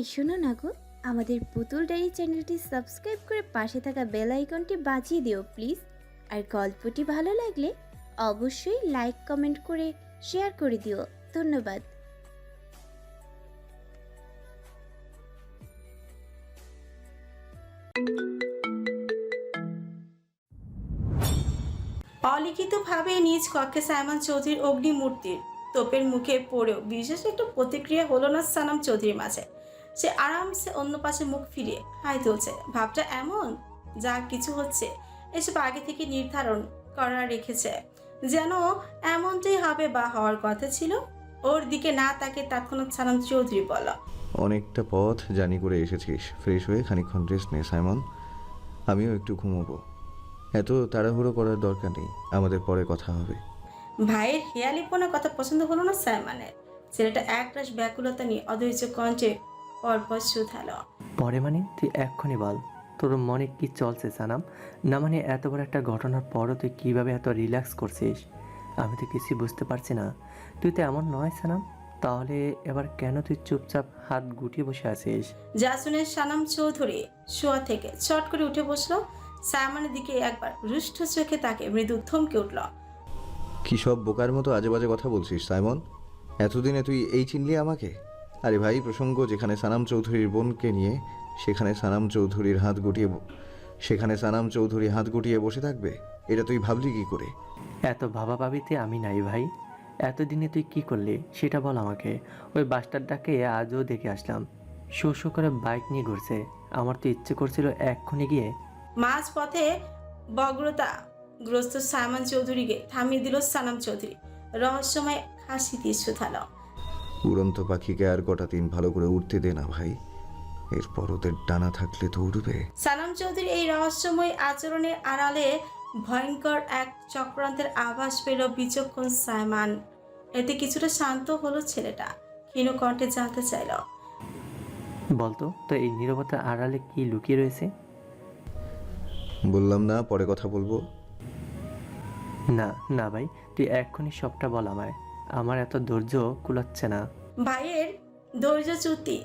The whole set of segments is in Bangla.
এই শোনো না গো, আমাদের পুতুল ডায়েরি চ্যানেলটি সাবস্ক্রাইব করে পাশে থাকা বেল আইকনটি বাজিয়ে দিও প্লিজ। আর গল্পটি ভালো লাগলে অবশ্যই লাইক, কমেন্ট করে শেয়ার করে দিও। ধন্যবাদ। অলিখিতভাবে নিজ কক্ষে সাইমন চৌধুরীর অগ্নিমূর্তির তোপের মুখে পড়েও বিশেষ একটু প্রতিক্রিয়া হলো না সানাম চৌধুরীর মাঝে। সে আরামসে অন্য পাশে মুখ ফিরিয়ে হাই তুলছে। ভাবটা এমন? যা কিছু হচ্ছে। এসব আগে থেকে নির্ধারণ করা রেখেছে। যেন এমনটাই হবে বা হওয়ার কথা ছিল? ওর দিকে না তাকে তৎক্ষণাৎ সানাম চৌধুরী বলল অনেকটা পথ জানি করে এসেছিস। ফ্রেশ হয়ে খানিকক্ষণ রেস্ট নে সাইমন। আমিও একটু ঘুমোবো। এত তাড়াহুড়ো করার দরকার নেই। আমাদের পরে কথা হবে। ভাইয়ের হেয়ালিপনার কথা পছন্দ হলো না সাইমানের? ছেলেটা একরাশ ব্যাকুলতা নিয়ে অধৈর্য কণ্ঠে পরপর শুধালো। পরে মানে তুই এক্ষুনি বল তোর মনে কি চলছে সানাম? না মানে এত বড় একটা ঘটনার পরও তুই কীভাবে এত রিল্যাক্স করছিস? আমি তো কিছুই বুঝতে পারছি না। তুই তো এমন নয় সানাম। তাহলে এবার কেন তুই চুপচাপ হাত গুটিয়ে বসে আছিস? যা শুনে সানাম চৌধুরী শোয়া থেকে চট করে উঠে বসল। সায়মানের দিকে একবার রুষ্ট চোখে তাকে মৃদু থমকে উঠল। কি সব বোকার মতো আজে বাজে কথা বলছিস সাইমন? এতদিনে তুই এই চিনলি আমাকে? আরে ভাই প্রসঙ্গ যেখানে সানাম চৌধুরীর বোনকে নিয়ে সেখানে সানাম চৌধুরীর হাত গুটিয়ে সেখানে সানাম চৌধুরী হাত গুটিয়ে বসে থাকবে? এটা তুই ভাবলি কি করে? এত ভাবা ভাবিতে আমি নাই ভাই। এতদিনে তুই কি করলি সেটা বল আমাকে। ওই বাসটারটাকে আজও দেখে আসলাম। শো শো করে বাইক নিয়ে ঘুরছে। আমার তো ইচ্ছে করছিল এক্ষুনি গিয়ে মাঝ পথে বগ্রতা গ্রস্ত সাইমন চৌধুরীকে থামিয়ে দিল সানাম চৌধুরী। রহস্যময় হাসি দিয়ে শুধালো। উড়ন্ত পাখিকে আর কটা দিন ভালো করে উঠতে দে না ভাই। এরপর ওদের ডানা থাকলে তো উড়বে সালাম চৌধুরী এই রহস্যময় আচরণের আড়ালে ভয়ঙ্কর এক চক্রান্তের আভাস পেল বিচক্ষণ সাইমান। এতে কিছুটা শান্ত হলো ছেলেটা। ক্ষীণ কণ্ঠে জানতে চাইল বলতো তো এই নীরবতার আড়ালে কি লুকিয়ে রয়েছে? বললাম না পরে কথা বলব। না না ভাই তুই এক্ষুনি সবটা বল আমায়। আমার এত ধৈর্য কুলাচ্ছে না। ভাইয়ের ধৈর্যচ্যুতি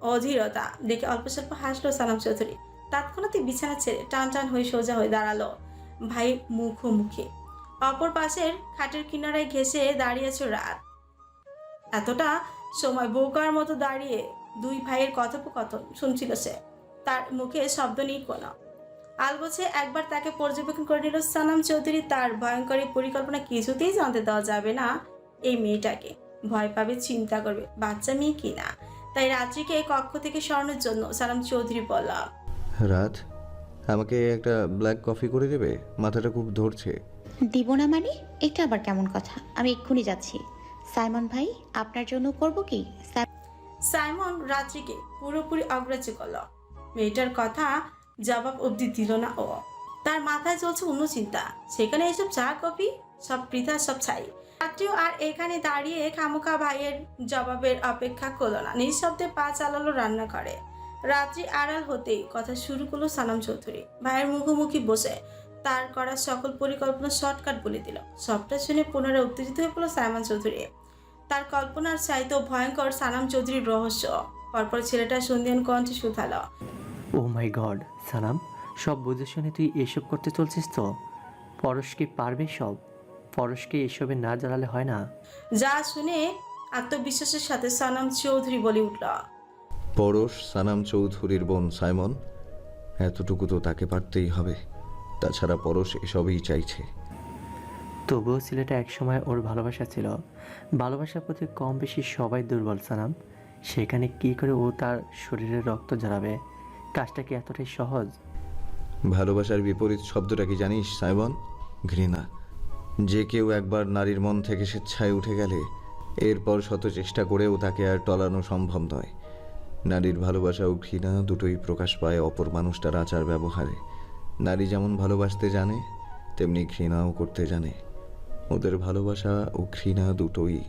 অধীরতা। দেখে অল্প স্বল্প হাসলো সালাম চৌধুরী। তৎক্ষণাৎ বিছানা ছেড়ে টান টান হয়ে সোজা হয়ে দাঁড়াল ভাই মুখোমুখি। অপর পাশের খাটের কিনারায় ঘেসে দাঁড়িয়েছে রাত। এতটা সময় বৌকার মতো দাঁড়িয়ে দুই ভাইয়ের কথোপকথন শুনছিল সে। তার মুখে শব্দ নেই কোনো। আলগোছে একবার তাকে পর্যবেক্ষণ করে নিল সানাম চৌধুরী। তার ভয়ঙ্কর পরিকল্পনা কিছুতেই জানতে দেওয়া যাবে না এই মেয়েটাকে। ভয় পাবে চিন্তা করবে বাচ্চা মেয়ে কিনা তাই রাত্রিকে এই কক্ষ থেকে সরানোর জন্য সালাম চৌধুরী বলল রাত আমাকে একটা ব্ল্যাক কফি করে দেবে? মাথাটা খুব ধরছে। দিব না মানে? এটা আবার কেমন কথা? আমি এক্ষুনি যাচ্ছি। সাইমন ভাই আপনার জন্য করব কি? সাই- সাইমন রাত্রিকে পুরোপুরি অগ্রাহ্য করল। মেয়েটার কথা জবাব অবধি দিল না ও। তার মাথায় চলছে অন্য চিন্তা। সেখানে এসব চা কফি? সব পৃথা সব ছাই। রাত্রিও আর এখানে দাঁড়িয়ে খামোখা ভাইয়ের জবাবের অপেক্ষা করল না। নিঃশব্দে পা চালালো, রান্না করে। রাত্রি আড়াল হতেই কথা শুরু করল সালাম চৌধুরী। ভাইয়ের মুখোমুখি বসে তার করা সকল পরিকল্পনা শর্টকাট বলে দিল। সবটা শুনে পুনরায় উত্তেজিত হয়ে পড়ল সাইমন চৌধুরী। তার কল্পনার চাইতেও ভয়ঙ্কর সানাম চৌধুরীর রহস্য। পরপর ছেলেটা সন্ধিয়ান কণ্ঠে শুধালো, ও মাই গড, সানাম, সব বুঝে শুনে তুই এসব করতে চলছিস তো? পরশ কি পারবে সব? পরশকে এসবে না জানালে হয় না। যা শুনে আত্মবিশ্বাসের সাথে সানাম চৌধুরী বলে উঠল। পরশ সানাম চৌধুরীর বোন সাইমন এতটুকু তো তাকে পারতেই হবে। তাছাড়া পরশ এসবই চাইছে। তবুও ছেলেটা একসময় ওর ভালোবাসা ছিল। ভালোবাসার প্রতি কম বেশি সবাই দুর্বল সানাম। সেখানে কি করে ও তার শরীরে রক্ত ঝরাবে? কাজটা কি এতটাই সহজ? ভালোবাসার বিপরীত শব্দটা কি জানিস সাইমন? ঘৃণা। যে কেউ একবার নারীর মন থেকে স্বেচ্ছায় উঠে গেলে এরপর শত চেষ্টা করেও তাকে আর টলানো সম্ভব নয়। নারীর ভালোবাসা ও ঘৃণা দুটোই প্রকাশ পায় অপর মানুষটার আচার ব্যবহারে। নারী যেমন ভালোবাসতে জানে, তেমনি ঘৃণাও করতে জানে। ওদের ভালোবাসা ও ঘৃণা দুটোই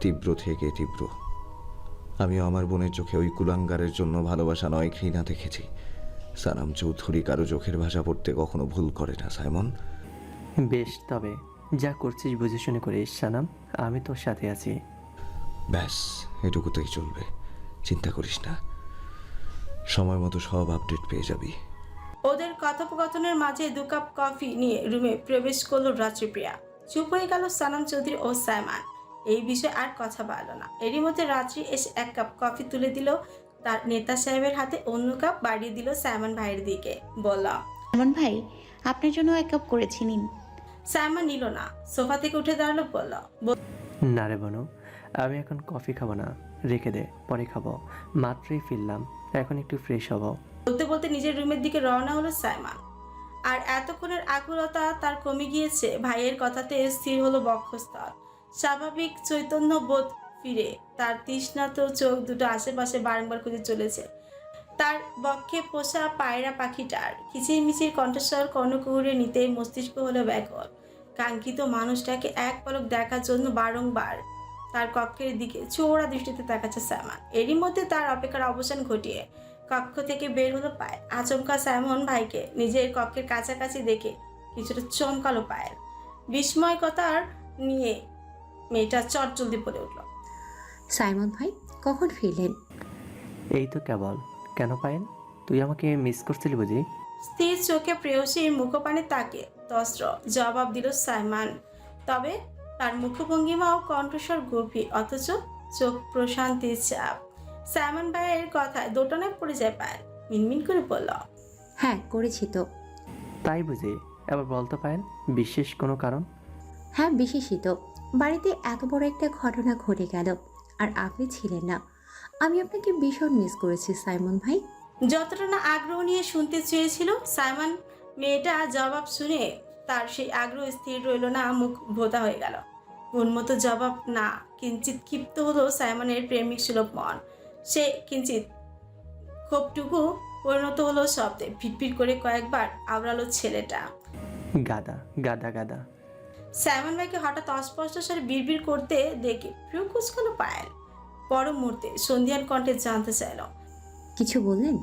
তীব্র থেকে তীব্র। আমি আমার বোনের চোখে ওই কুলাঙ্গারের জন্য ভালোবাসা নয়, ঘৃণা দেখেছি। সানাম চৌধুরী কারও চোখের ভাষা পড়তে কখনো ভুল করে না, সাইমন। বেশ, তবে যা করছিস বুঝে শুনে করিস সানাম। আমি তোর সাথে আছি। ব্যাস এটুকুতেই চলবে। চিন্তা করিস না। সময় মতো সব আপডেট পেয়ে যাবি। ওদের কথোপকথনের মাঝে দু কাপ কফি নিয়ে রুমে প্রবেশ করল রাত্রিপ্রিয়া। চুপ হয়ে গেল সানাম চৌধুরী ও সাইমান। এই বিষয়ে আর কথা বাড়ল না। এরই মধ্যে রাত্রি এসে এক কাপ কফি তুলে দিল। তার নেতা সাহেবের হাতে অন্য কাপ বাড়িয়ে দিল সাইমন ভাইয়ের দিকে। বলল সাইমন ভাই আপনার জন্য এক কাপ করেছি নিন। সাইমন নিল না। সোফা থেকে উঠে দাঁড়াল বলল না রে বনু আমি এখন কফি খাব না। রেখে দে পরে খাব। মাত্রই ফিরলাম এখন একটু ফ্রেশ হব। বলতে বলতে নিজের রুমের দিকে রওনা হলো সাইমান। আর এতক্ষণের আকুলতা তার কমে গিয়েছে ভাইয়ের কথাতে স্থির হলো বক্ষস্থল। স্বাভাবিক চৈতন্য বোধ ফিরে তার তৃষ্ণাত চোখ দুটো আশেপাশে বারংবার খুঁজে চলেছে। তার বক্ষে পোষা পায়রা পাখিটার কিচিরমিচির কণ্ঠস্বর কর্ণকুহুরে নিতে মস্তিষ্ক হলো ব্যাকল। কাঙ্ক্ষিত মানুষটাকে এক পলক দেখার জন্য বারংবার তার কক্ষের দিকে চোরা দৃষ্টিতে তাকাচ্ছে স্যামান এরই মধ্যে তার অপেক্ষার অবসান ঘটিয়ে কক্ষ থেকে বের হলো পায়েল। আচমকা স্যামন ভাইকে নিজের কক্ষের কাছাকাছি দেখে কিছুটা চমকালো পায়েল। বিস্ময়কতার নিয়ে মেয়েটা চটজলদি পড়ে উঠল সাইমন ভাই কখন ফিরলেন? এই তো কেবল কেন পায়েন? তুই আমাকে মিস করছিলি বুঝি? স্থির চোখে প্রেয়সীর মুখপানে তাকে তস্ত্র জবাব দিল সাইমান। তবে তার মুখভঙ্গিমা ও কণ্ঠস্বর গভীর অথচ চোখ প্রশান্তির চাপ। সাইমন ভাইয়ের কথায় দোটানায় পড়ে যায় পায়েল মিনমিন করে বলল হ্যাঁ করেছি তো। তাই বুঝি? এবার বলতে পায়েন বিশেষ কোনো কারণ? হ্যাঁ বিশেষিত বাড়িতে এত বড় একটা ঘটনা ঘটে গেল আর আপনি ছিলেন না। আমি আপনাকে ভীষণ মিস করেছি সাইমন ভাই। যতটা না আগ্রহ নিয়ে শুনতে চেয়েছিল সাইমন মেয়েটা জবাব শুনে তার সেই আগ্রহ স্থির রইল না মুখ ভোতা হয়ে গেল। উন্মত জবাব না কিঞ্চিত ক্ষিপ্ত হলো সাইমনের প্রেমিক সুলভ মন। সে কিঞ্চিত ক্ষোভটুকু পরিণত হলো শব্দে ভিড় করে কয়েকবার আওড়ালো ছেলেটা। গাদা গাদা গাদা। সাইমন ভাইকে হঠাৎ অস্পষ্ট স্বরে বিড়বিড় করতে দেখে প্রিয় কুচকালো পায়েল। পর মুহূর্তে সন্ধিয়ান কণ্ঠে জানতে চাইল। কিছু বললেন?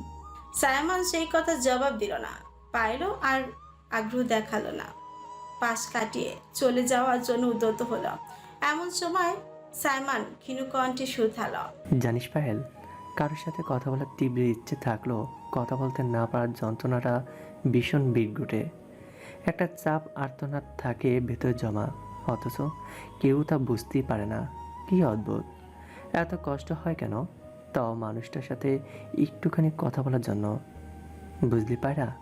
সাইমন সেই কথা জবাব দিল না পাইলও আর আগ্রহ দেখাল না। পাশ কাটিয়ে চলে যাওয়ার জন্য উদ্যত হলো। এমন সময় সাইমন ক্ষীণ কণ্ঠে সুথাল জানিস পায়েল কারোর সাথে কথা বলার তীব্র ইচ্ছে থাকলেও কথা বলতে না পারার যন্ত্রণাটা ভীষণ বিড়গুটে একটা চাপ আর্তনাদ থাকে ভেতর জমা অথচ কেউ তা বুঝতেই পারে না। কি অদ্ভুত। এত কষ্ট হয় কেন? তাও মানুষটার সাথে একটুখানি কথা বলার জন্য। বুঝলি পায়রা?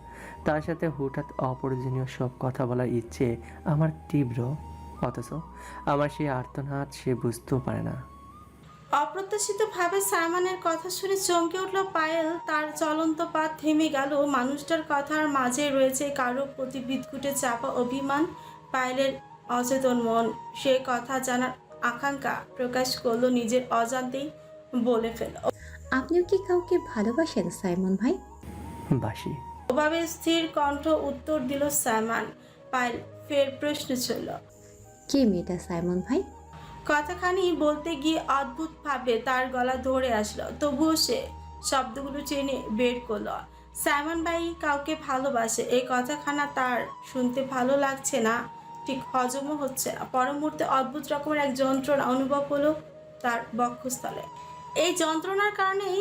তার সাথে হঠাৎ অপ্রয়োজনীয় সব কথা বলার ইচ্ছে আমার তীব্র। অথচ আমার সেই আর্তনাদ সে বুঝতেও পারে না। অপ্রত্যাশিতভাবে সাইমনের কথা শুনে চমকে উঠল পায়েল। তার চলন্ত পা থেমে গেল। মানুষটার কথার মাঝে রয়েছে কারও প্রতি বিদঘুটে চাপা অভিমান। পায়েলের অচেতন মন। সে কথা জানার আকাঙ্ক্ষা প্রকাশ করল নিজের অজান্তেই বলে ফেল আপনিও কি কাউকে ভালোবাসেন সাইমন ভাই? বাসি। ওভাবে স্থির কণ্ঠ উত্তর দিল সাইমন। পায়েল ফের প্রশ্ন ছিল কে মেয়েটা সাইমন ভাই? কথাখানি বলতে গিয়ে অদ্ভুতভাবে তার গলা ধরে আসলো তবুও সে শব্দগুলো চেনে বের করল। সাইমন ভাই কাউকে ভালোবাসে এই কথাখানা তার শুনতে ভালো লাগছে না। ঠিক হজমও হচ্ছে। না পর মুহূর্তে অদ্ভুত রকমের এক যন্ত্রণা অনুভব হলো তার বক্ষস্থলে। এই যন্ত্রণার কারণেই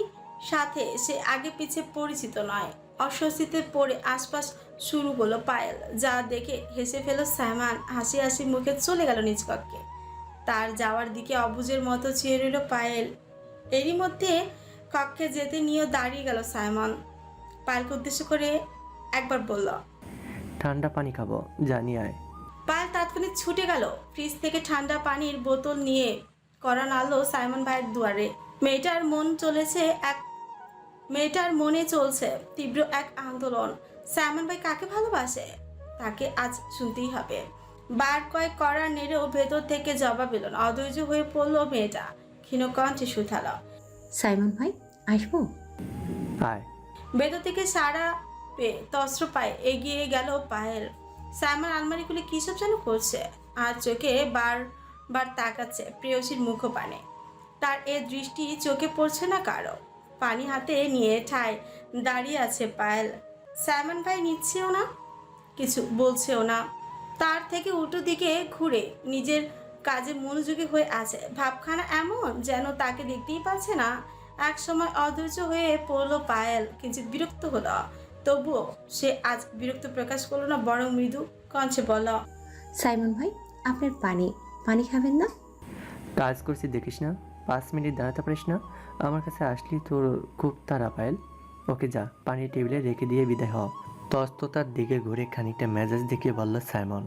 সাথে সে আগে পিছে পরিচিত নয়। অস্বস্তিতে পড়ে আশপাশ শুরু হলো পায়েল, যা দেখে হেসে ফেল স্যামান হাসি হাসি মুখে চলে গেল নিজ কক্ষে। তার যাওয়ার দিকে অবুজের মতো চেয়ে রইল পায়েল। এরই মধ্যে কক্ষে যেতে নিয়েও দাঁড়িয়ে গেল সাইমন। পায়েলকে উদ্দেশ্য করে একবার বলল, ঠান্ডা পানি খাব, জানি আয়। পায়েল তাৎক্ষণিক ছুটে গেল। ফ্রিজ থেকে ঠান্ডা পানির বোতল নিয়ে করা নাড়লো সাইমন ভাইয়ের দুয়ারে। মেয়েটার মন চলেছে এক মেয়েটার মনে চলছে তীব্র এক আন্দোলন। সাইমন ভাই কাকে ভালোবাসে? তাকে আজ শুনতেই হবে। বার কয়েক করা নেড়েও ভেতর থেকে জবাব এলো না। অধৈর্য হয়ে পড়ল মেয়েটা। ক্ষীণকণ্ঠে সুথালো সাইমন ভাই আসব? ভেতর থেকে সারা পেয়ে তস্ত্র পায়ে এগিয়ে গেল পায়েল। সাইমন আলমারি খুলে কী সব যেন করছে? আর চোখে বার বার তাকাচ্ছে প্রেয়সীর মুখপানে। তার এ দৃষ্টি চোখে পড়ছে না কারও? পানি হাতে নিয়ে ঠায় দাঁড়িয়ে আছে পায়েল। সাইমন ভাই নিচ্ছেও না? কিছু বলছেও না। তার থেকে উল্টো দিকে ঘুরে নিজের কাজে মনোযোগী হয়ে আছে। ভাবখানা এমন যেন তাকে দেখতেই পাচ্ছে না। এক সময় অধৈর্য হয়ে পড়ল পায়েল কিঞ্চিত বিরক্ত হলো। তবুও সে আজ বিরক্ত প্রকাশ করল না বরং মৃদু কঞ্চে বলল সাইমন ভাই আপনার পানি পানি খাবেন না? কাজ করছি দেখিস না। পাঁচ মিনিট দাঁড়াতে পারিস না। আমার কাছে আসলি তোর খুব তারা পায়েল। ওকে যা পানি টেবিলে রেখে দিয়ে বিদায় হ তস্ততার দিকে ঘুরে খানিকটা মেজাজ দেখিয়ে বলল সাইমন।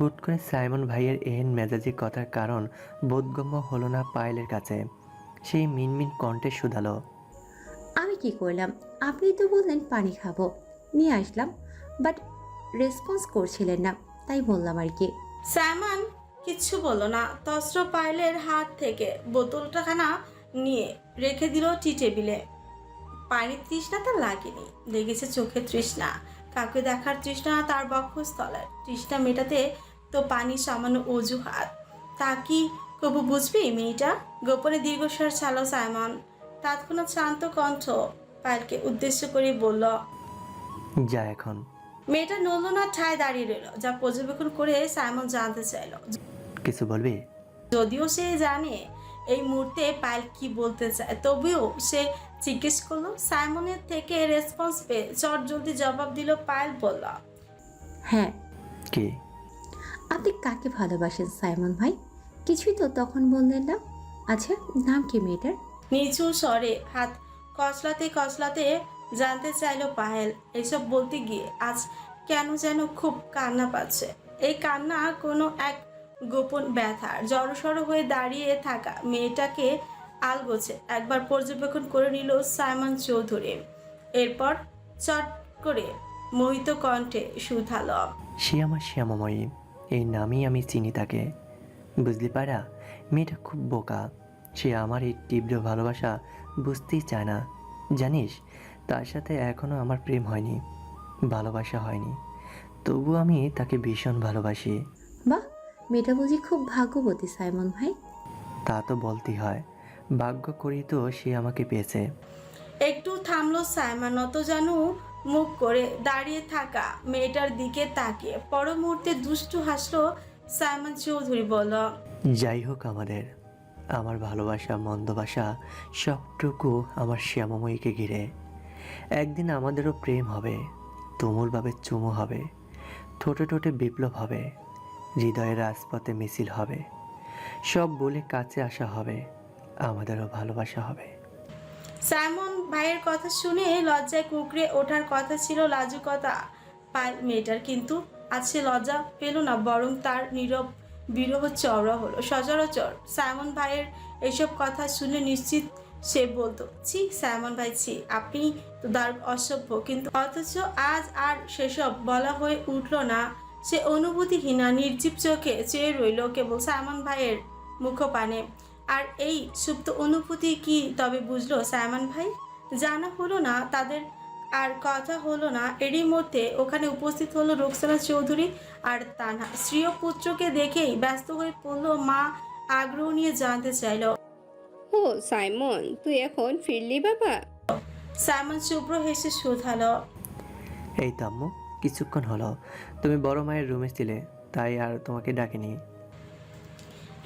হুট করে সাইমন ভাইয়ের এহেন মেজাজি কথার কারণ বোধগম্য হলো না পায়েলের কাছে। সেই মিনমিন কণ্ঠে শুধালো। কি করলাম? আপনি তো বললেন পানি খাব। নিয়ে আসলাম বাট রেসপন্স করছিলেন না, তাই বললাম আর কি। স্যামন কিচ্ছু বলল না। তস্র পায়েলের হাত থেকে বোতলটা খানা নিয়ে রেখে দিল টি টেবিলে। পানির তৃষ্ণা তার লাগেনি, লেগেছে চোখে তৃষ্ণা। কাউকে দেখার তৃষ্ণা তার বক্ষস্থলের। তৃষ্ণা মেটাতে তো পানি সামান্য অজুহাত। তা কি কবু বুঝবি মেয়েটা? গোপনে দীর্ঘস্বর ছালো সাইমন। তৎক্ষণাৎ শান্ত কণ্ঠ পায়েলকে উদ্দেশ্য করে বলল যা এখন। মেয়েটা নড়ল না ঠায় দাঁড়িয়ে রইল যা পর্যবেক্ষণ করে সাইমন জানতে চাইল। কিছু বলবি? যদিও সে জানে এই মুহূর্তে পায়েল কি বলতে চায় তবুও সে জিজ্ঞেস করল সাইমনের থেকে রেসপন্স পেয়ে চট জলদি জবাব দিল পায়েল বলল হ্যাঁ। কি? আপনি কাকে ভালোবাসেন সাইমন ভাই? কিছুই তো তখন বললেন না। আচ্ছা নাম কি মেয়েটার? নিচু স্বরে হাত কচলাতে কচলাতে জানতে চাইলো পায়েল। এসব বলতে গিয়ে আজ কেন যেন খুব কান্না পাচ্ছে। এই কান্না কোনো এক গোপন ব্যথার। জড়সড় হয়ে দাঁড়িয়ে থাকা মেয়েটাকে আলগোছে একবার পর্যবেক্ষণ করে নিল সাইমন চৌধুরী। এরপর চট করে মোহিত কণ্ঠে সুথালো সে আমার শ্যামময়ী, এই নামেই আমি চিনি তাকে। বুঝলি পারা মেয়েটা খুব বোকা। সে আমার এই তীব্র ভালোবাসা বুঝতেই চায় না। জানিস তার সাথে এখনও আমার প্রেম হয়নি ভালোবাসা হয়নি। তবু আমি তাকে ভীষণ ভালোবাসি। বাহ মেয়েটা বুঝি খুব ভাগ্যবতী সাইমন ভাই। তা তো বলতেই হয়। ভাগ্য করি তো সে আমাকে পেয়েছে। একটু থামলো সাইমন নত জানু মুখ করে দাঁড়িয়ে থাকা মেয়েটার দিকে তাকিয়ে। পর মুহূর্তে দুষ্টু হাসলো সাইমন চৌধুরী বলল যাই হোক আমাদের। আমার ভালোবাসা মন্দবাসা সবটুকু আমার শ্যামময়ীকে ঘিরে। একদিন আমাদেরও প্রেম হবে, তুমুলভাবে চুমু হবে, ঠোঁটে ঠোঁটে বিপ্লব হবে হৃদয়ের রাজপথে মিছিল হবে, সব বলে কাছে আসা হবে, আমাদেরও ভালোবাসা হবে। সাইমন ভাইয়ের কথা শুনে লজ্জায় কুকড়ে ওঠার কথা ছিল লাজুকতা পায় মেয়েটার, কিন্তু আজ সে লজ্জা পেল না, বরং তার নীরব বিরহ চওড়া হলো। সচরাচর সাইমন ভাইয়ের এসব কথা শুনে নিশ্চিত সে বলতো, ছি, সাইমন ভাই, ছি, আপনি তো দারুণ অসভ্য। কিন্তু অথচ আজ আর সেসব বলা হয়ে উঠল না সে অনুভূতিহীনা, নির্জীব চোখে চেয়ে রইল কেবল সায়মন ভাইয়ের মুখপানে। আর এই সুপ্ত অনুভূতি কি তবে বুঝলো সায়মন ভাই? জানা হলো না তাদের আর কথা হলো না এরই মধ্যে ওখানে উপস্থিত হলো রোকসানা চৌধুরী আর তানহা। স্ত্রী পুত্রকে দেখেই ব্যস্ত হয়ে পড়ল মা আগ্রহ নিয়ে জানতে চাইলো। ও সাইমন তুই এখন ফিরলি বাবা? সাইমন শুভ্র হেসে শুধালো। এই তো আম্মু কিছুক্ষণ হলো। তুমি বড় মায়ের রুমে ছিলে তাই আর তোমাকে ডাকিনি।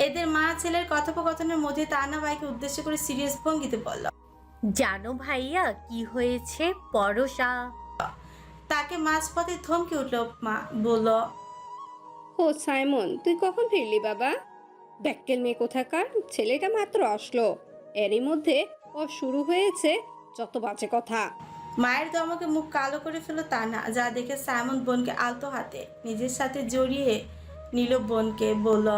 এদের মা ছেলের কথোপকথনের মধ্যে তানা ভাইকে উদ্দেশ্য করে সিরিয়াস ভঙ্গিতে বলল। জানো ভাইয়া কি হয়েছে? পরশা। তাকে মাঝপথে থমকে উঠল মা বলল ও সাইমন তুই কখন ফিরলি বাবা? ব্যাক্কেল মেয়ে কোথাকার? ছেলেটা মাত্র আসলো। এরই মধ্যে ও শুরু হয়েছে যত বাজে কথা। মায়ের দমকে মুখ কালো করে ফেলো তা না যা দেখে সাইমন বোনকে আলতো হাতে নিজের সাথে জড়িয়ে নিল বোনকে বলল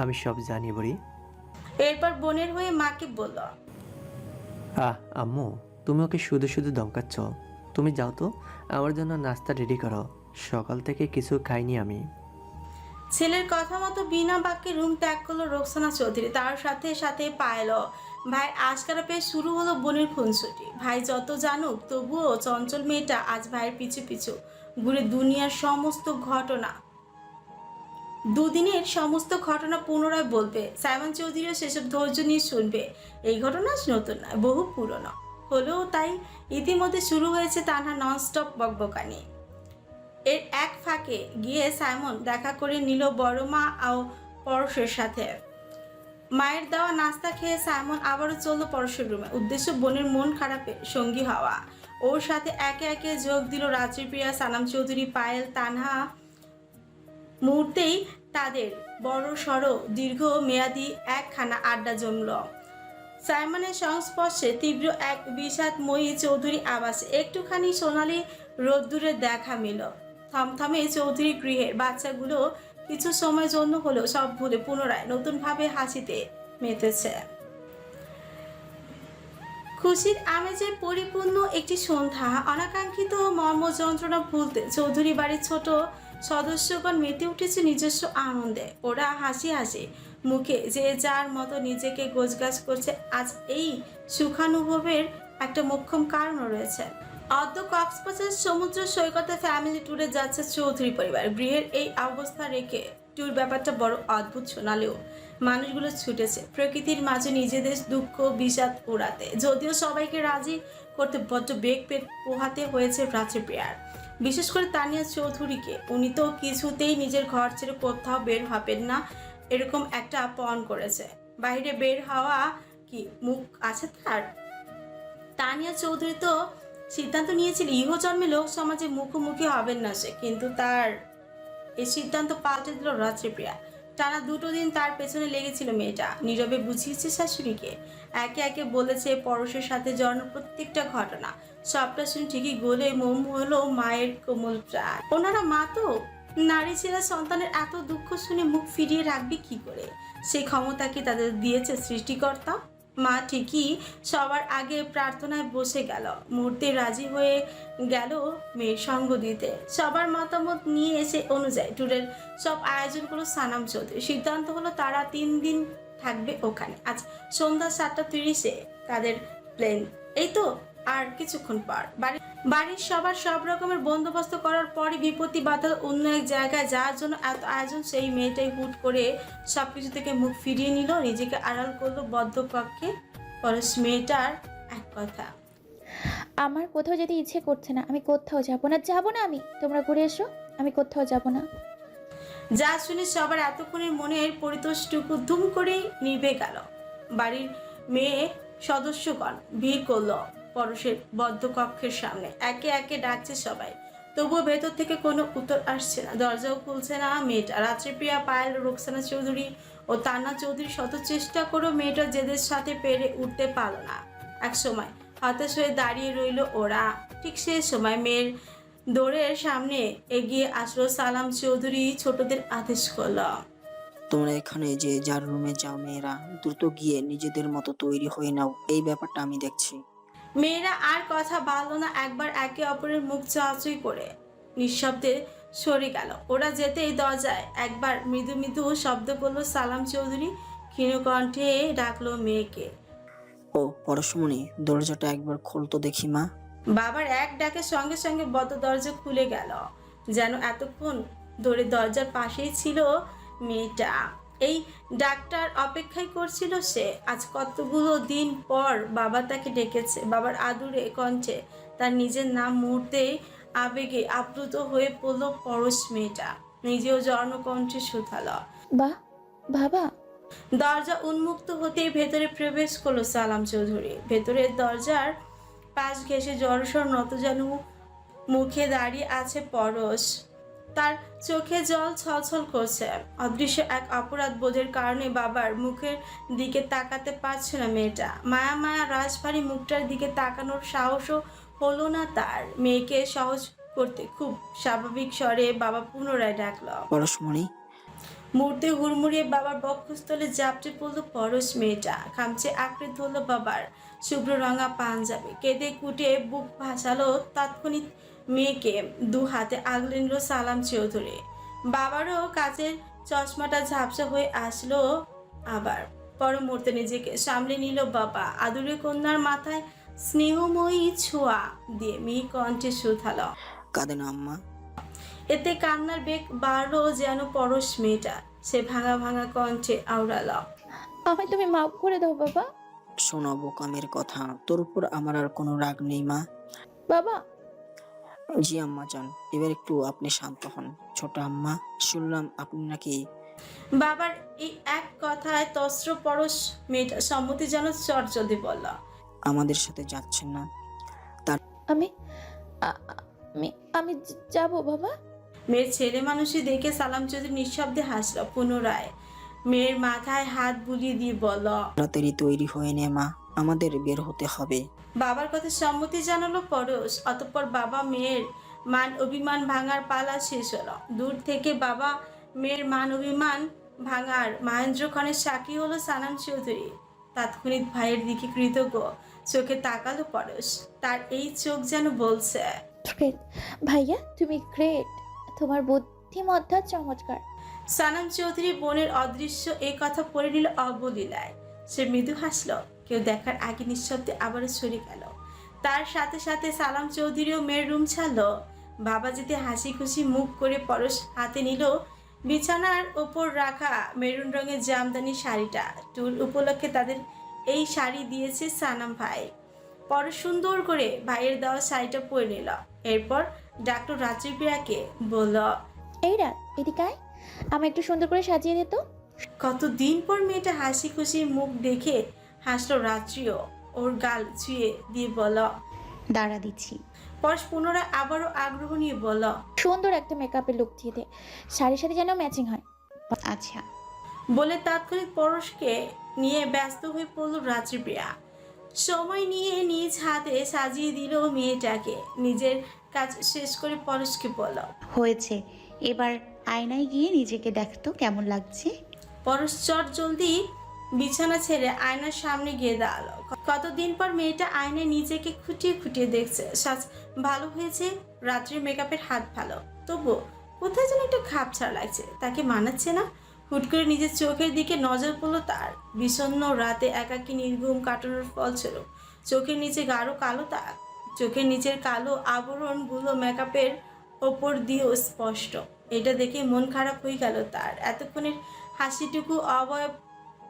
আমি সব জানি বড়ি। এরপর বোনের হয়ে মাকে বলল আহ, আম্মু, তুমি ওকে শুধু শুধু দমকাচ্ছ। তুমি যাও তো, আমার জন্য নাস্তা রেডি করো। সকাল থেকে কিছু খাইনি আমি। ছেলের কথা মতো বিনা বাক্যে রুম ত্যাগ করল রোকসানা চৌধুরী। তার সাথে সাথে পায়লো ভাই আজকারা পেয়ে শুরু হলো বোনের খুনসুটি। ভাই যত জানুক, তবুও চঞ্চল মেয়েটা আজ ভাইয়ের পিছু পিছু। ঘুরে দুনিয়ার সমস্ত ঘটনা। দুদিনের সমস্ত ঘটনা পুনরায় বলবে। সাইমন চৌধুরীও সেসব ধৈর্য নিয়ে শুনবে। এই ঘটনা নতুন নয়, বহু পুরনো। হলেও তাই ইতিমধ্যে শুরু হয়েছে তানহা ননস্টপ বকবকানি। এর এক ফাঁকে গিয়ে সাইমন দেখা করে নিল বড় মা ও পরশের সাথে। মায়ের দেওয়া নাস্তা খেয়ে সাইমন আবারও চলল পরশের রুমে। উদ্দেশ্য, বোনের মন খারাপের সঙ্গী হওয়া। ওর সাথে একে একে যোগ দিল রাত্রিপ্রিয়া সানাম চৌধুরী, পায়েল, তানহা মুহূর্তেই তাদের বড় সড়ো, দীর্ঘ মেয়াদি একখানা আড্ডা জমল। সাইমনের সংস্পর্শে তীব্র এক বিষাদময়ী চৌধুরী আবাসে, একটুখানি সোনালি রোদ্দুরে দেখা মিল। থমথমে চৌধুরী গৃহের বাচ্চাগুলো কিছু সময়ের জন্য হলেও সব ভুলে পুনরায় নতুনভাবে হাসিতে মেতেছে। খুশির আমেজে পরিপূর্ণ একটি সন্ধ্যা, অনাকাঙ্ক্ষিত মর্ম যন্ত্রণা ভুলতে চৌধুরী বাড়ির ছোট সদস্যগণ মেতে উঠেছে নিজস্ব আনন্দে। ওরা হাসি হাসি। মুখে যে যার মতো নিজেকে গোছগাছ করছে, আজ এই সুখানুভবের একটা মোক্ষম কারণও রয়েছে। অদ্য কক্সবাজার সমুদ্র সৈকতে ফ্যামিলি ট্যুরে যাচ্ছে চৌধুরী পরিবার। গৃহের এই অবস্থা রেখে ট্যুর ব্যাপারটা বড় অদ্ভুত শোনালেও মানুষগুলো ছুটেছে। প্রকৃতির মাঝে নিজেদের দুঃখ, বিষাদ ওড়াতে। যদিও সবাইকে রাজি করতে বড্ড বেগ পেট পোহাতে হয়েছে প্রিয়ার। বিশেষ করে তানিয়া চৌধুরীকে। উনি তো কিছুতেই নিজের ঘর ছেড়ে কোথাও বের হবেন না, এরকম একটা পণ করেছে। বাইরে বের হওয়া কি মুখ আছে তার? তানিয়া চৌধুরী তো সিদ্ধান্ত নিয়েছিল ইহ জন্মে লোক সমাজে মুখোমুখি হবেন না সে, কিন্তু তার এই সিদ্ধান্ত পাল্টে দিল রাত্রিপ্রিয়া। টানা দুটো দিন তার পেছনে লেগেছিল মেয়েটা। নীরবে বুঝিয়েছে শাশুড়িকে। একে একে বলেছে, পরশের সাথে জড়ানোর প্রত্যেকটা ঘটনা। সবটা শুনে ঠিকই গোলে মোম হলো মায়ের কোমল প্রাণ। ওনারা মা তো? নারী ছেলে সন্তানের এত দুঃখ শুনে মুখ ফিরিয়ে রাখবে কি করে? সেই ক্ষমতাকে তাদের দিয়েছে সৃষ্টিকর্তা? মা ঠিকই সবার আগে প্রার্থনায় বসে গেল। মূর্তি রাজি হয়ে গেল মেয়ের সঙ্গ দিতে। সবার মতামত নিয়ে এসে অনুযায়ী ট্যুরের সব আয়োজন করল সানাম চৌধুরী সিদ্ধান্ত হলো তারা তিন দিন থাকবে ওখানে। আজ সন্ধ্যা সাতটা তিরিশে তাদের প্লেন এই তো, আর কিছুক্ষণ পর। বাড়ি বাড়ির সবার সব রকমের বন্দোবস্ত করার পরে বিপত্তি বাদল অন্য এক জায়গায় যাওয়ার জন্য এত আয়োজন সেই মেয়েটাই হুট করে সব কিছু থেকে মুখ ফিরিয়ে নিল নিজেকে আড়াল করল বদ্ধ কক্ষে পরশ মেয়েটার এক কথা আমার কোথাও যেতে ইচ্ছে করছে না আমি কোথাও যাব না যাব না আমি তোমরা ঘুরে এসো আমি কোথাও যাব না। যা শুনে সবার এতক্ষণের মনের পরিতোষটুকু ধুম করেই নিভে গেল। বাড়ির মেয়ে সদস্যগণ ভিড় করল। পরশের বদ্ধ কক্ষের সামনে। একে একে ডাকছে সবাই। তবুও ভেতর থেকে কোনো উত্তর আসছে না। দরজাও খুলছে না মেয়েটা। রাত্রিপ্রিয়া পায়েল, রোকসানা চৌধুরী ও তান্না চৌধুরী শত চেষ্টা করেও মেয়েটা জেদের সাথে পেরে উঠতে পারল না। এক সময় হতাশ হয়ে দাঁড়িয়ে রইল ওরা। ঠিক সেই সময় মেয়ের দৌড়ের সামনে এগিয়ে আসলো সালাম চৌধুরী ছোটদের আদেশ করল। তোমরা এখানে যে যার রুমে যাও মেয়েরা, দ্রুত গিয়ে নিজেদের মতো তৈরি হয়ে নাও। এই ব্যাপারটা আমি দেখছি। মেয়েরা আর কথা বাড়লো না একবার একে অপরের মুখ চাচুই করে। নিঃশব্দে সরে গেল। ওরা যেতেই দরজায় একবার মৃদু মৃদু শব্দ করল সালাম চৌধুরী। ক্ষীণ কণ্ঠে ডাকলো মেয়েকে। ও পরশমণি দরজাটা একবার খুলতো দেখি মা। বাবার এক ডাকের সঙ্গে সঙ্গে বদ্ধ দরজা খুলে গেল। যেন এতক্ষণ ধরে দরজার পাশেই ছিল মেয়েটা। এই ডাক্তার অপেক্ষাই করছিল সে। আজ কতগুলো দিন পর বাবা তাকে ডেকেছে বাবার আদুরে কণ্ঠে। তার নিজের নাম মুহূর্তেই আবেগে আপ্লুত হয়ে পড়ল পরশ মেয়েটা। নিজেও জর্ণকণ্ঠে শুধাল। বাহ বাবা। দরজা উন্মুক্ত হতেই ভেতরে প্রবেশ করল সালাম চৌধুরী। ভেতরের দরজার পাশ ঘেসে জড়সর নতজানু মুখে দাঁড়িয়ে আছে পরশ। তার চোখে জল ছলছল করছে। অদৃশ্য এক অপরাধ বোধের কারণে বাবার মুখের দিকে তাকাতে পারছে না মেয়েটা। মায়া মায়া রাজভারী মুখটার দিকে তাকানোর সাহসও হলো না তার। মেয়েকে সহজ করতে খুব স্বাভাবিক স্বরে বাবা পুনরায় ডাকলো। পরশমণি? মুহূর্তে হুড়মুড়িয়ে বাবার বক্ষস্থলে জাপটে পড়ল পরশ মেয়েটা। খামচে আঁকড়ে ধরলো বাবার। শুভ্র রঙা পাঞ্জাবে। কেঁদে কুটে বুক ভাসালো তাৎক্ষণিক মেয়েকে দু হাতে আগলে নিল সালাম চৌধুরী। বাবারও কাচের চশমাটা ঝাপসা হয়ে আসলো আবার। পর মুহূর্তে নিজেকে সামলে নিল বাবা। আদুরে কন্যার মাথায় স্নেহময়ী ছোঁয়া দিয়ে মিহি কণ্ঠে শুধালো। কাঁদে না আম্মা। এতে কান্নার বেগ বাড়লো যেন পরশ মেয়েটা। সে ভাঙা ভাঙা কণ্ঠে আওড়ালো। আমায় তুমি মাফ করে দাও বাবা। শোনো বোকামের কথা। তোর উপর আমার আর কোনো রাগ নেই মা। বাবা জি আম্মা যান। এবার একটু আপনি শান্ত হন। ছোট আম্মা শুনলাম আপনি নাকি বাবার এই এক কথায় তস্র পরশ মেয়েটা সম্মতি যেন চট জলদি বলল আমাদের সাথে যাচ্ছেন না। আমি আ- আমি আমি যাব বাবা। মেয়ের ছেলে মানুষই দেখে সালাম চৌধুরী নিঃশব্দে হাসল পুনরায়। মেয়ের মাথায় হাত বুলিয়ে দিয়ে বলল তাড়াতাড়ি তৈরি হয়ে নে মা আমাদের বের হতে হবে। বাবার কথা সম্মতি জানালো পরশ অতঃপর বাবা মেয়ের মান অভিমান ভাঙার পালা শেষ হলো। দূর থেকে বাবা মেয়ের মান অভিমান ভাঙার মহেন্দ্র খানের সাক্ষী হলো সানাম চৌধুরী। তাৎক্ষণিক ভাইয়ের দিকে কৃতজ্ঞ চোখে তাকালো পরশ। তার এই চোখ যেন বলছে গ্রেট ভাইয়া তুমি গ্রেট তোমার বুদ্ধিমত্তা চমৎকার। সানাম চৌধুরী বোনের অদৃশ্য এই কথা পড়ে নিল অবলীলায়। সে মৃদু হাসল কেউ দেখার আগে নিঃশব্দে আবারও সরে গেল। তার সাথে সাথে সালাম চৌধুরীও মেয়ের রুম ছাড়লো। বাবা যেতে হাসি খুশি মুখ করে পরশ হাতে নিল বিছানার ওপর রাখা মেরুন রঙের জামদানি শাড়িটা। টুল উপলক্ষে তাদের এই শাড়ি দিয়েছে সানাম ভাই। পরশ সুন্দর করে ভাইয়ের দেওয়া শাড়িটা পরে নিল। এরপর ডাক্তার রাত্রিপ্রিয়াকে বলল এই রাত এদিকে আয়। আমি একটু সুন্দর করে সাজিয়ে দিত কতদিন পর মেয়েটা হাসি খুশি মুখ দেখে হাসলো রাত্রিও ওর গাল ছুঁয়ে দিয়ে বল দাঁড়া দিচ্ছি। পরশ পুনরায় আবারও আগ্রহ নিয়ে বল সুন্দর একটা মেকআপের লুক দিয়ে দে শাড়ির সাথে যেন ম্যাচিং হয়। আচ্ছা। বলে তাৎক্ষণিক পরশকে নিয়ে ব্যস্ত হয়ে পড়ল রাত্রিপ্রিয়া সময় নিয়ে নিজ হাতে সাজিয়ে দিল মেয়েটাকে। নিজের কাজ শেষ করে পরশকে বলল হয়েছে। এবার আয়নায় গিয়ে নিজেকে দেখতো কেমন লাগছে। পরশ চট জলদি বিছানা ছেড়ে আয়নার সামনে গিয়ে দাঁড়াল। কতদিন পর মেয়েটা আয়নায় নিজেকে খুঁটিয়ে খুঁটিয়ে দেখছে। সাজ ভালো হয়েছে? রাত্রির মেকআপের হাত ভালো। তবু কোথায় যেন একটা খাপ ছাড়া লাগছে। তাকে মানাচ্ছে না? হুট করে নিজের চোখের দিকে নজর পড়ল তার। বিষণ্ন রাতে একাকী নির্ঘুম কাটানোর ফল ছিল। চোখের নিচে গাঢ় কালো তাক চোখের নিচের কালো আবরণগুলো মেকআপের ওপর দিয়েও স্পষ্ট। এটা দেখে মন খারাপ হয়ে গেল তার। এতক্ষণের হাসিটুকু অবয়ব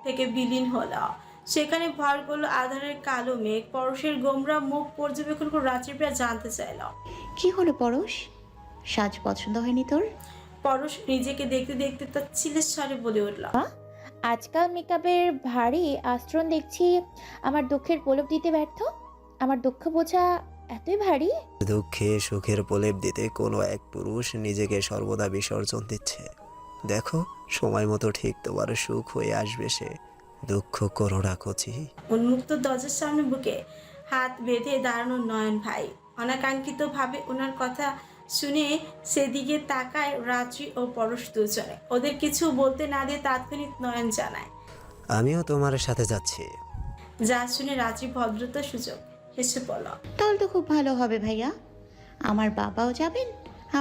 থেকে বিলীন হলো। সেখানে ভর করল আধারের কালো মেঘ পরশের গোমরা মুখ পর্যবেক্ষণ করে রাত্রিপ্রিয়া জানতে চাইল। কি হলো পরশ? সাজ পছন্দ হয়নি তোর? পরশ নিজেকে দেখতে দেখতে তার ছিলের স্বরে বলে উঠল। আজকাল মেকআপের ভারী আশ্রণ দেখছি আমার দুঃখের প্রলোভ দিতে ব্যর্থ? আমার দুঃখ বোঝা এতই ভারী? দুঃখে সুখের প্রলেপ দিতে কোনো এক পুরুষ নিজেকে সর্বদা বিসর্জন দিচ্ছে। দেখো সময় মতো ঠিক তোমার সুখ হয়ে আসবে সে। দুঃখ করো না কচি। উন্মুক্ত দরজার সামনে বুকে হাত বেঁধে দাঁড়ানো নয়ন ভাই। অনাকাঙ্ক্ষিত ভাবে ওনার কথা শুনে সেদিকে তাকায় রাত্রি ও পরশ দুজনে। ওদের কিছু বলতে না দিয়ে তাৎক্ষণিক নয়ন জানায়। আমিও তোমার সাথে যাচ্ছি। যা শুনে রাত্রি ভদ্রতা সুযোগ হেসে বলল তাহলে তো খুব ভালো হবে ভাইয়া। আমার বাবাও যাবেন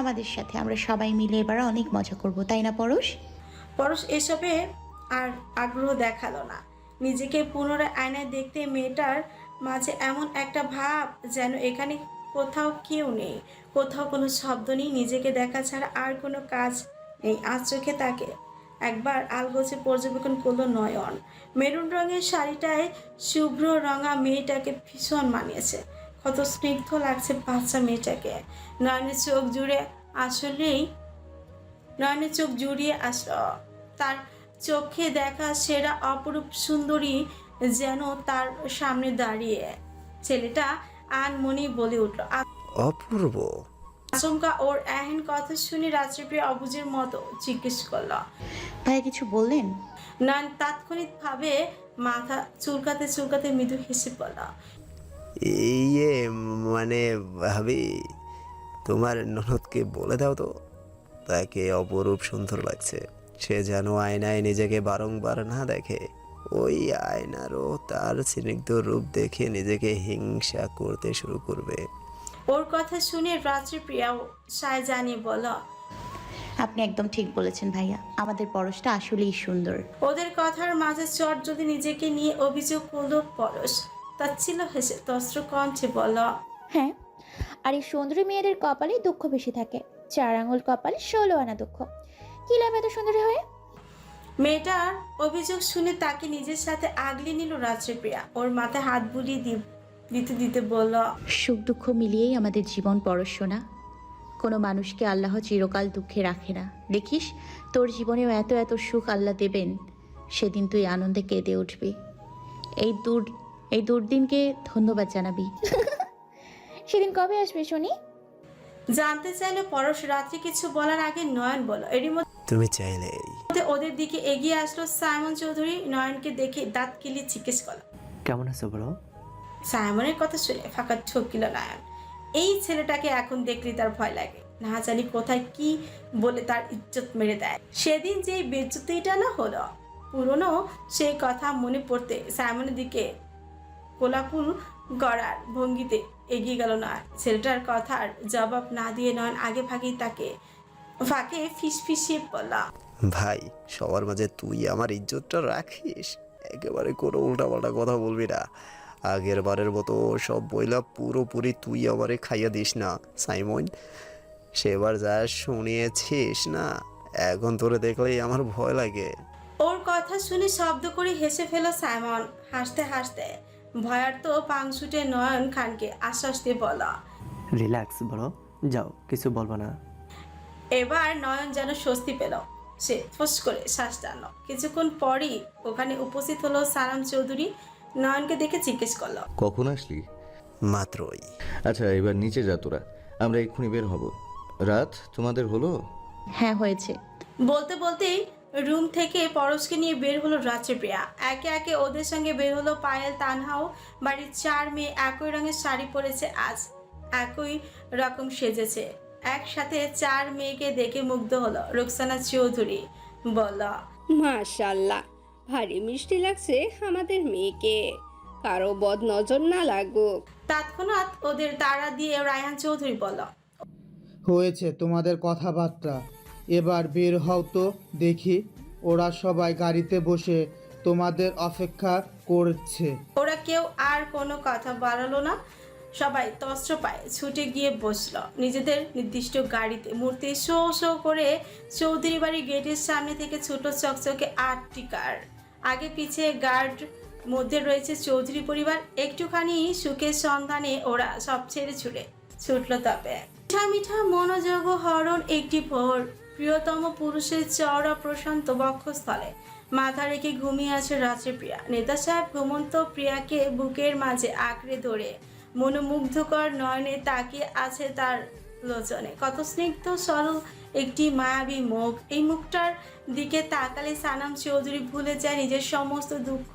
আমাদের সাথে, আমরা সবাই মিলে এবার অনেক মজা করব, তাই না পরশ? পরশ এসবে আর আগ্রহ দেখাল না। নিজেকে পুনরায় আয়নায় দেখতে মেয়েটার মাঝে এমন একটা ভাব যেন এখানে কোথাও কেউ নেই। কোথাও কোনো শব্দ নেই, নিজেকে দেখা ছাড়া আর কোনো কাজ নেই, আজ চোখে তাকে একবার আলগোছে পর্যবেক্ষণ করল নয়ন। মেরুন রঙের শাড়িটায় শুভ্র রঙা মেয়েটাকে ভীষণ মানিয়েছে। কত স্নিগ্ধ লাগছে বাচ্চা মেয়েটাকে। নয়নের চোখ জুড়ে আসলেই নয়নের চোখ জুড়িয়ে আসলো। তার চোখে দেখা সেরা অপরূপ সুন্দরী যেন তার সামনে দাঁড়িয়ে। ছেলেটা আনমনি বলে উঠল অপূর্ব। আচমকা ওর এহেন কথা শুনে রাত্রিপ্রিয়া অবুজের মতো জিজ্ঞেস করল ভাইয়া কিছু বললেন? নয়ন তাৎক্ষণিকভাবে মাথা চুলকাতে চুলকাতে মৃদু হেসে পড়ল ইয়ে মানে ভাবি তোমার ননদকে বলে দাও তো। তাকে অপরূপ সুন্দর লাগছে। সে যেন আয়নায় নিজেকে বারংবার না দেখে। ওই আয়নারও তার স্নিগ্ধ রূপ দেখে নিজেকে হিংসা করতে শুরু করবে। ওর কথা শুনে রাত্রিপ্রিয়াও সায় জানিয়ে বলল আপনি একদম ঠিক বলেছেন ভাইয়া। আমাদের পরশটা আসলেই সুন্দর। ওদের কথার মাঝে চট যদি নিজেকে নিয়ে অভিযোগ করল পরশ। তাচ্ছিল হেসে তস্ত্র কণ্ঠে বলল হ্যাঁ আর এই সুন্দরী মেয়েদের কপালে দুঃখ বেশি থাকে। চার আঙুল কপালে ষোলো আনা দুঃখ। কি লাভ এত সুন্দরী হয়ে? মেয়েটার অভিযোগ শুনে তাকে নিজের সাথে আগলে নিল রাত্রিপ্রিয়া ওর মাথায় হাত বুলিয়ে দি- দিতে দিতে বলল সুখ দুঃখ মিলিয়েই আমাদের জীবন পরশোনা। কোনো মানুষকে আল্লাহ চিরকাল দুঃখে রাখে না। দেখিস তোর জীবনেও এত এত সুখ আল্লাহ দেবেন। সেদিন তুই আনন্দে কেঁদে উঠবি। এই দূর এই দুর্দিনকে ধন্যবাদ জানাবি। সেদিন কবে আসবে শুনি? জানতে চাইলে পরশ রাত্রি কিছু বলার আগে নয়ন বলো। এরই তুমি চাইলেই মধ্যে ওদের দিকে এগিয়ে আসলো সাইমন চৌধুরী। নয়নকে দেখে দাঁত কিলিয়ে জিজ্ঞেস করল। কেমন আছো ব্রো সাইমনের কথা শুনে ফাঁকা ঠকিল নয়ন। এই ছেলেটাকে এখন দেখলে তার ভয় লাগে। না জানি কোথায় কি বলে তার ইজ্জত মেরে দেয়। সেদিন যে বেজ্জতিটা না হলো পুরনো সেই কথা মনে পড়তে সাইমনের দিকে কোলাকুল গড়ার ভঙ্গিতে এগিয়ে গেল নয়ন ছেলেটার কথার জবাব না দিয়ে নয়ন আগে ভাগেই তাকে ফাঁকে ফিস ফিসিয়ে বলল ভাই সবার মাঝে তুই আমার ইজ্জতটা রাখিস। একেবারে কোনো উল্টাপাল্টা কথা বলবি না। আগের বারের মতো সব বইলা পুরোপুরি তুই আমারে খাইয়া দিস না সাইমন। সেবার যা শুনিয়েছিস না এখন তোরে দেখলেই আমার ভয় লাগে। ওর কথা শুনে শব্দ করে হেসে ফেল সাইমন। হাসতে হাসতে ভয়ার্ত পাংশুটে নয়ন খানকে আশ্বাস দিয়ে বলা রিল্যাক্স ব্রো যাও কিছু বলব না। এবার নয়ন যেন স্বস্তি পেল। সে ফোস করে শ্বাস টানলো। কিছুক্ষণ পরই ওখানে উপস্থিত হলো সালাম চৌধুরী। নয়নকে দেখে জিজ্ঞেস করল কখন আসলি? মাত্রই। আচ্ছা এবার নিচে যা তোরা। আমরা এক্ষুনি বের হব। রাত তোমাদের হলো? হ্যাঁ হয়েছে। বলতে বলতেই রুম থেকে পরশকে নিয়ে বের হলো রাত্রিপ্রিয়া একে একে ওদের সঙ্গে বের হলো পায়েল তানহাও। বাড়ির চার মেয়ে একই রঙের শাড়ি পরেছে আজ। একই রকম সেজেছে। একসাথে চার মেয়েকে দেখে মুগ্ধ হলো রুকসানা চৌধুরী। বলল মাশাল্লাহ ভারী মিষ্টি লাগছে আমাদের মেয়েকে। কারও বদ নজর না লাগুক। তৎক্ষণাৎ ওদের তাড়া দিয়ে রায়হান চৌধুরী বলল হয়েছে তোমাদের কথাবার্তা। এবার বের হও তো, দেখি। ওরা সবাই গাড়িতে বসে তোমাদের অপেক্ষা করছে। ওরা কেউ আর কোনো কথা বাড়ালো না। সবাই তস্ত্র পায়ে ছুটে গিয়ে বসল। নিজেদের নির্দিষ্ট গাড়িতে মূর্তি শো শো করে চৌধুরী বাড়ি গেটের সামনে থেকে ছোট চকচকে আটটি কার। আগে পিছিয়ে গার্ড মধ্যে রয়েছে চৌধুরী পরিবার। একটুখানি সুখের সন্ধানে ওরা সব ছেড়ে ছুড়ে ছুটলো তবে। মিঠা মিঠা মনোযোগ হরণ একটি ভোর। প্রিয়তম পুরুষের চওড়া প্রশান্ত বক্ষস্থলে। মাথা রেখে ঘুমিয়ে আছে রাত্রিপ্রিয়া নেতা সাহেব ঘুমন্ত প্রিয়াকে বুকের মাঝে আঁকড়ে ধরে। মনোমুগ্ধকর নয়নে তাকিয়ে আছে তার লোচনে। কত স্নিগ্ধ, সরল একটি মায়াবী মুখ। এই মুখটার দিকে তাকালে সানাম চৌধুরী ভুলে যায় নিজের সমস্ত দুঃখ,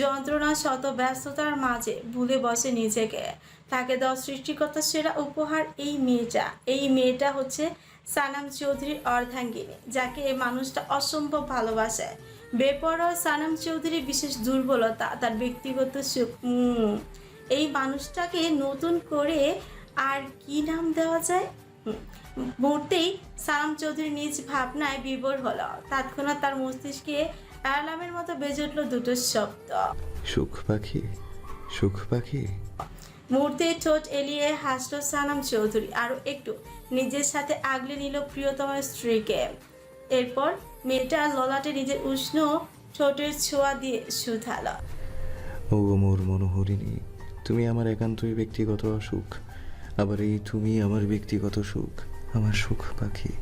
যন্ত্রণা, শত ব্যস্ততার মাঝে ভুলে বসে নিজেকে। তাকে দেওয়া সৃষ্টিকর্তার সেরা উপহার এই মেয়েটা। এই মেয়েটা হচ্ছে সানাম চৌধুরীর অর্ধাঙ্গিনী, যাকে এই মানুষটা অসম্ভব ভালোবাসে। বেপরোয়া সানাম চৌধুরীর বিশেষ দুর্বলতা, তার ব্যক্তিগত সুখ। এই মানুষটাকে নতুন করে আর কি নাম দেওয়া যায়? মুহূর্তেই সালাম চৌধুরী নিজ ভাবনায় বিভোর হলো। তৎক্ষণাৎ তার মস্তিষ্কে অ্যালার্মের মতো বেজে উঠল দুটো শব্দ। সুখ পাখি সুখ পাখি। মুহূর্তে ঠোঁট এলিয়ে হাসলো সানাম চৌধুরী আরও একটু। নিজের সাথে আগলে নিল প্রিয়তম স্ত্রীকে। এরপর মেয়েটা ললাটে নিজের উষ্ণ ঠোঁটের ছোঁয়া দিয়ে শুধালো। ও মোর মনোহরিণী তুমি আমার একান্তই ব্যক্তিগত অসুখ আবার এই তুমি আমার ব্যক্তিগত সুখ আমার সুখ পাখি।